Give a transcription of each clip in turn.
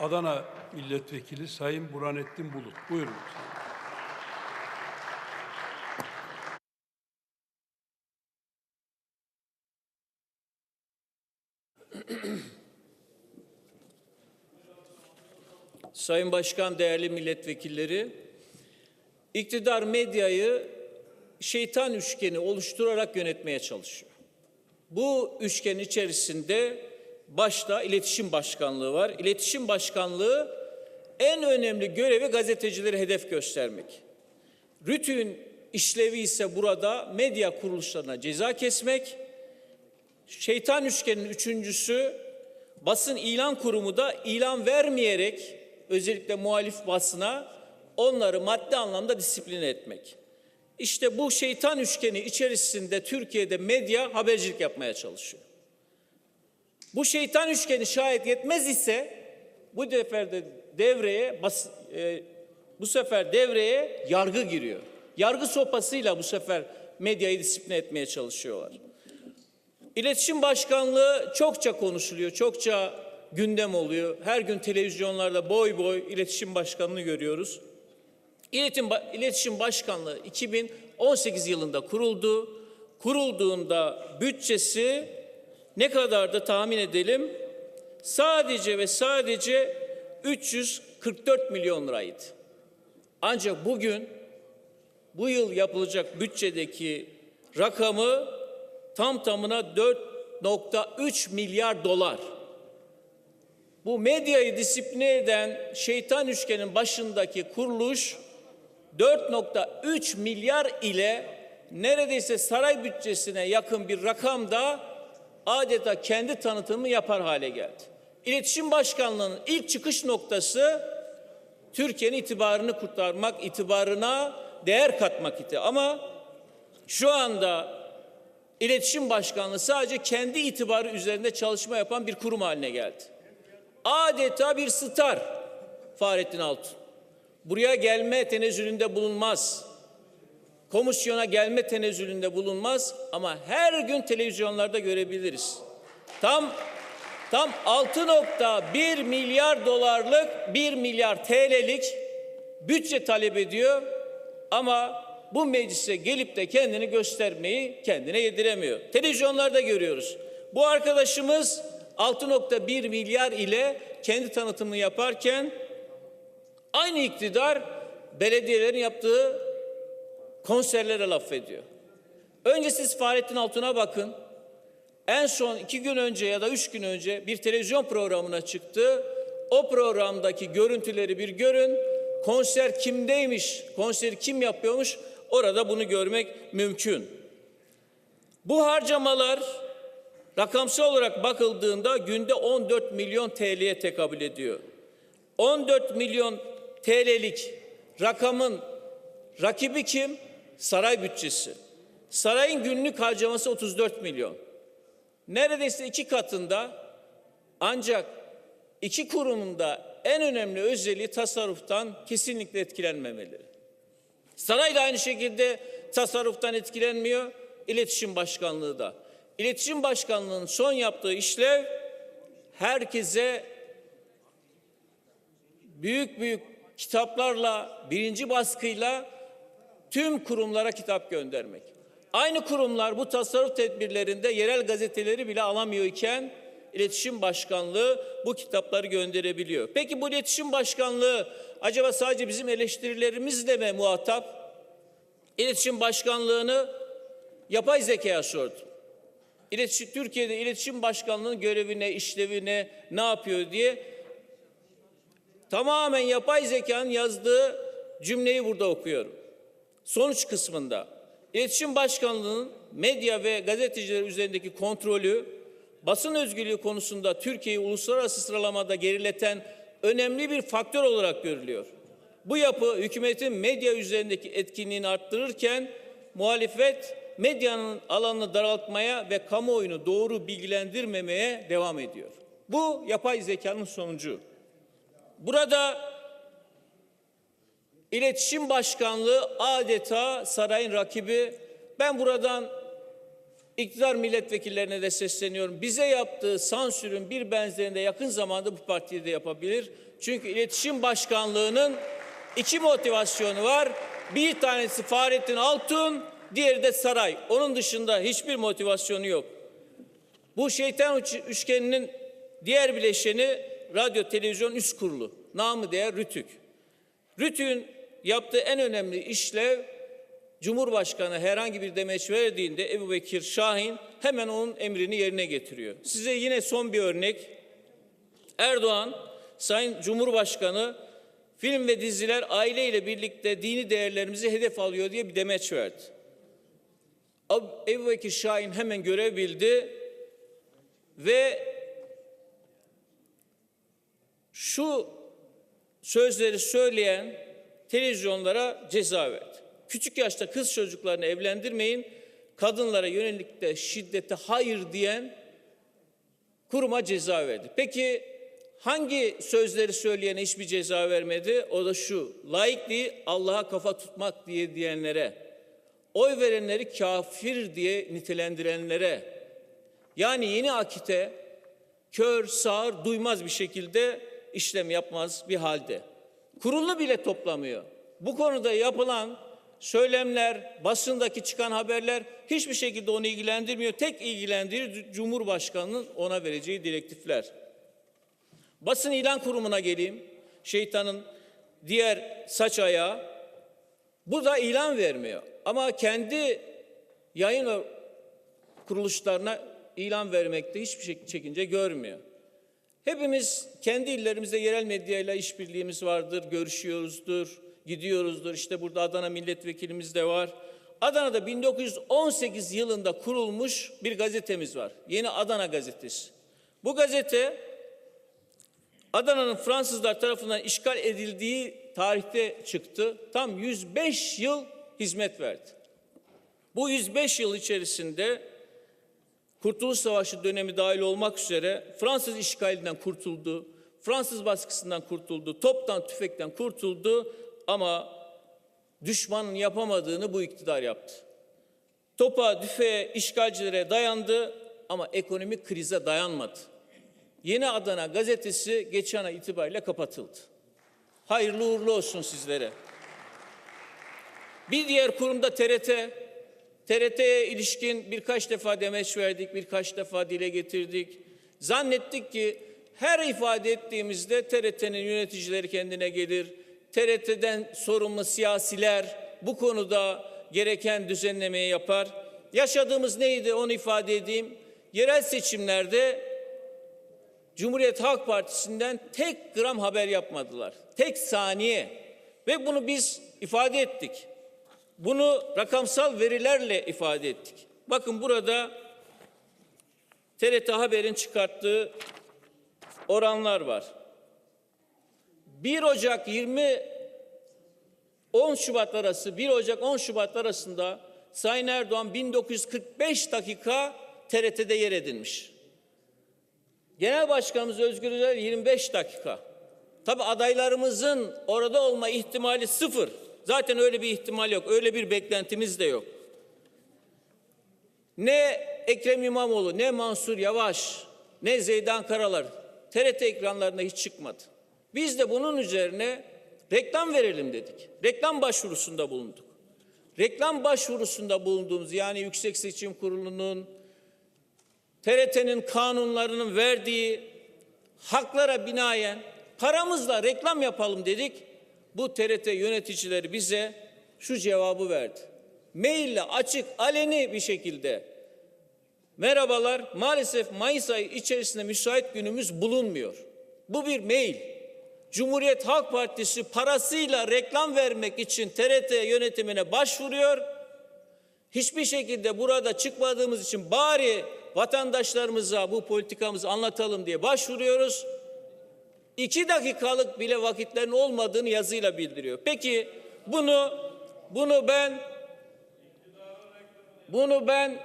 Adana Milletvekili Sayın Burhanettin Bulut. Buyurun. Sayın Başkan, değerli milletvekilleri, iktidar medyayı şeytan üçgeni oluşturarak yönetmeye çalışıyor. Bu üçgen içerisinde başta iletişim başkanlığı var. İletişim başkanlığı en önemli görevi gazetecileri hedef göstermek. RTÜK'ün işlevi ise burada medya kuruluşlarına ceza kesmek. Şeytan üçgenin üçüncüsü basın ilan kurumu da ilan vermeyerek özellikle muhalif basına onları maddi anlamda disipline etmek. İşte bu şeytan üçgeni içerisinde Türkiye'de medya habercilik yapmaya çalışıyor. Bu şeytan üçgeni şayet yetmez ise bu sefer de devreye bas, e, bu sefer devreye yargı giriyor. Yargı sopasıyla bu sefer medyayı disipline etmeye çalışıyorlar. İletişim Başkanlığı çokça konuşuluyor, çokça gündem oluyor. Her gün televizyonlarda boy boy iletişim başkanlığı görüyoruz. İletişim, İletişim Başkanlığı 2018 yılında kuruldu. Kurulduğunda bütçesi ne kadardı tahmin edelim? Sadece ve sadece 344 milyon liraydı. Ancak bugün bu yıl yapılacak bütçedeki rakamı tam tamına 4.3 milyar dolar. Bu medyayı disipline eden şeytan üçgenin başındaki kuruluş 4.3 milyar ile neredeyse saray bütçesine yakın bir rakam da adeta kendi tanıtımı yapar hale geldi. İletişim Başkanlığı'nın ilk çıkış noktası Türkiye'nin itibarını kurtarmak, itibarına değer katmak idi. Ama şu anda İletişim Başkanlığı sadece kendi itibarı üzerinde çalışma yapan bir kurum haline geldi. Adeta bir star Fahrettin Altun. Buraya gelme tenezzülünde bulunmaz. Komisyona gelme tenezzülünde bulunmaz ama her gün televizyonlarda görebiliriz. Tam tam 6.1 milyar dolarlık 1 milyar TL'lik bütçe talep ediyor ama bu meclise gelip de kendini göstermeyi kendine yediremiyor. Televizyonlarda görüyoruz. Bu arkadaşımız 6.1 milyar ile kendi tanıtımını yaparken aynı iktidar belediyelerin yaptığı konserlere laf ediyor. Önce siz Fahrettin Altun'a bakın. En son iki gün önce ya da üç gün önce bir televizyon programına çıktı. O programdaki görüntüleri bir görün. Konser kimdeymiş, konseri kim yapıyormuş orada bunu görmek mümkün. Bu harcamalar rakamsal olarak bakıldığında günde 14 milyon TL'ye tekabül ediyor. 14 milyon TL'lik rakamın rakibi kim? Saray bütçesi. Sarayın günlük harcaması 34 milyon. Neredeyse iki katında ancak iki kurumun da en önemli özelliği tasarruftan kesinlikle etkilenmemeleri. Saray da aynı şekilde tasarruftan etkilenmiyor, İletişim Başkanlığı da. İletişim Başkanlığı'nın son yaptığı işlev herkese büyük büyük kitaplarla, birinci baskıyla tüm kurumlara kitap göndermek. Aynı kurumlar bu tasarruf tedbirlerinde yerel gazeteleri bile alamıyor iken İletişim Başkanlığı bu kitapları gönderebiliyor. Peki bu İletişim Başkanlığı acaba sadece bizim eleştirilerimizle mi muhatap? İletişim Başkanlığı'nı yapay zekaya sordum. İletişim, Türkiye'de İletişim Başkanlığı'nın görevi ne, işlevi ne, ne yapıyor diye tamamen yapay zekanın yazdığı cümleyi burada okuyorum. Sonuç kısmında İletişim Başkanlığı'nın medya ve gazeteciler üzerindeki kontrolü, basın özgürlüğü konusunda Türkiye'yi uluslararası sıralamada gerileten önemli bir faktör olarak görülüyor. Bu yapı hükümetin medya üzerindeki etkinliğini arttırırken muhalefet medyanın alanını daraltmaya ve kamuoyunu doğru bilgilendirmemeye devam ediyor. Bu yapay zekanın sonucu. Burada İletişim Başkanlığı adeta sarayın rakibi. Ben buradan iktidar milletvekillerine de sesleniyorum. Bize yaptığı sansürün bir benzerinde yakın zamanda bu partiye de yapabilir. Çünkü iletişim başkanlığının iki motivasyonu var. Bir tanesi Fahrettin Altun, diğeri de saray. Onun dışında hiçbir motivasyonu yok. Bu şeytan üç- üçgeninin diğer bileşeni radyo televizyon üst kurulu. Namı değer Rütük. Rütük'ün yaptığı en önemli işlev Cumhurbaşkanı herhangi bir demeç verdiğinde Ebu Bekir Şahin hemen onun emrini yerine getiriyor. Size yine son bir örnek. Erdoğan, Sayın Cumhurbaşkanı film ve diziler aileyle birlikte dini değerlerimizi hedef alıyor diye bir demeç verdi. Ebu Bekir Şahin hemen görev bildi ve şu sözleri söyleyen televizyonlara ceza verdi. Küçük yaşta kız çocuklarını evlendirmeyin, kadınlara yönelik de şiddete hayır diyen kuruma ceza verdi. Peki hangi sözleri söyleyene hiçbir ceza vermedi? O da şu, laikliği Allah'a kafa tutmak diye diyenlere, oy verenleri kafir diye nitelendirenlere, yani yeni akite kör, sağır, duymaz bir şekilde işlem yapmaz bir halde. Kurulu bile toplamıyor. Bu konuda yapılan söylemler, basındaki çıkan haberler hiçbir şekilde onu ilgilendirmiyor. Tek ilgilendirir Cumhurbaşkanı'nın ona vereceği direktifler. Basın ilan kurumuna geleyim. Şeytanın diğer saç ayağı. Bu da ilan vermiyor. Ama kendi yayın kuruluşlarına ilan vermekte hiçbir şey çekince görmüyor. Hepimiz kendi illerimizde yerel medyayla işbirliğimiz vardır, görüşüyoruzdur, gidiyoruzdur. İşte burada Adana milletvekilimiz de var. Adana'da 1918 yılında kurulmuş bir gazetemiz var. Yeni Adana gazetesi. Bu gazete Adana'nın Fransızlar tarafından işgal edildiği tarihte çıktı. Tam 105 yıl hizmet verdi. Bu 105 yıl içerisinde Kurtuluş Savaşı dönemi dahil olmak üzere Fransız işgalinden kurtuldu, Fransız baskısından kurtuldu, toptan tüfekten kurtuldu ama düşmanın yapamadığını bu iktidar yaptı. Topa, tüfeğe, işgalcilere dayandı ama ekonomik krize dayanmadı. Yeni Adana gazetesi geçen ay itibariyle kapatıldı. Hayırlı uğurlu olsun sizlere. Bir diğer kurumda TRT. TRT'ye ilişkin birkaç defa demeç verdik, birkaç defa dile getirdik. Zannettik ki her ifade ettiğimizde TRT'nin yöneticileri kendine gelir. TRT'den sorumlu siyasiler bu konuda gereken düzenlemeyi yapar. Yaşadığımız neydi onu ifade edeyim. Yerel seçimlerde Cumhuriyet Halk Partisi'nden tek gram haber yapmadılar. Tek saniye. Ve bunu biz ifade ettik. Bunu rakamsal verilerle ifade ettik. Bakın burada TRT Haber'in çıkarttığı oranlar var. 1 Ocak 20 10 Şubat arası 1 Ocak 10 Şubat arasında Sayın Erdoğan 1945 dakika TRT'de yer edinmiş. Genel Başkanımız Özgür Özel 25 dakika. Tabi adaylarımızın orada olma ihtimali sıfır. Zaten öyle bir ihtimal yok. Öyle bir beklentimiz de yok. Ne Ekrem İmamoğlu, ne Mansur Yavaş, ne Zeydan Karalar TRT ekranlarına hiç çıkmadı. Biz de bunun üzerine reklam verelim dedik. Reklam başvurusunda bulunduk. Reklam başvurusunda bulunduğumuz yani Yüksek Seçim Kurulu'nun TRT'nin kanunlarının verdiği haklara binaen paramızla reklam yapalım dedik. Bu TRT yöneticileri bize şu cevabı verdi. Maille açık, aleni bir şekilde merhabalar maalesef Mayıs ayı içerisinde müsait günümüz bulunmuyor. Bu bir mail. Cumhuriyet Halk Partisi parasıyla reklam vermek için TRT yönetimine başvuruyor. Hiçbir şekilde burada çıkmadığımız için bari vatandaşlarımıza bu politikamızı anlatalım diye başvuruyoruz. İki dakikalık bile vakitlerin olmadığını yazıyla bildiriyor. Peki bunu bunu ben bunu ben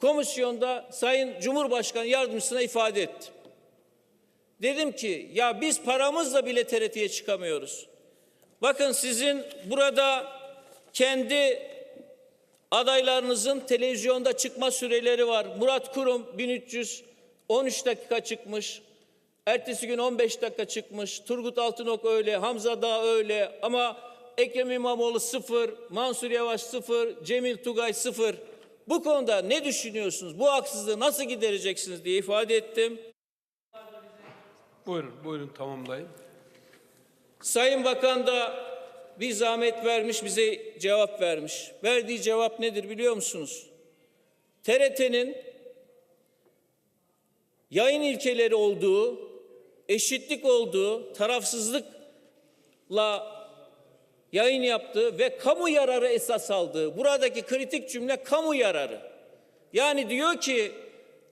komisyonda Sayın Cumhurbaşkanı Yardımcısına ifade ettim. Dedim ki ya biz paramızla bile TRT'ye çıkamıyoruz. Bakın sizin burada kendi Adaylarınızın televizyonda çıkma süreleri var. Murat Kurum 1300 13 dakika çıkmış. Ertesi gün 15 dakika çıkmış. Turgut Altınok öyle, Hamza Dağ öyle ama Ekrem İmamoğlu sıfır, Mansur Yavaş sıfır, Cemil Tugay sıfır. Bu konuda ne düşünüyorsunuz? Bu haksızlığı nasıl gidereceksiniz diye ifade ettim. Buyurun, buyurun tamamlayın. Sayın Bakan da bir zahmet vermiş, bize cevap vermiş. Verdiği cevap nedir biliyor musunuz? TRT'nin yayın ilkeleri olduğu, eşitlik olduğu, tarafsızlıkla yayın yaptığı ve kamu yararı esas aldığı, buradaki kritik cümle kamu yararı. Yani diyor ki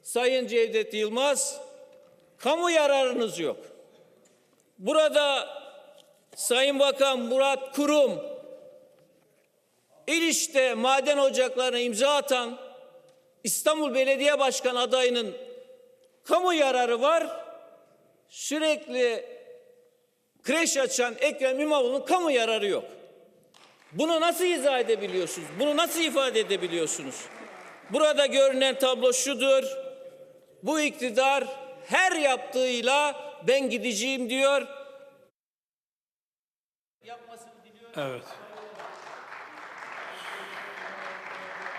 Sayın Cevdet Yılmaz, kamu yararınız yok. Burada Sayın Bakan Murat Kurum İliç'te maden ocaklarına imza atan İstanbul Belediye Başkanı adayının kamu yararı var. Sürekli kreş açan Ekrem İmamoğlu'nun kamu yararı yok. Bunu nasıl izah edebiliyorsunuz? Bunu nasıl ifade edebiliyorsunuz? Burada görünen tablo şudur. Bu iktidar her yaptığıyla ben gideceğim diyor. Yapmasını diliyorum. Evet.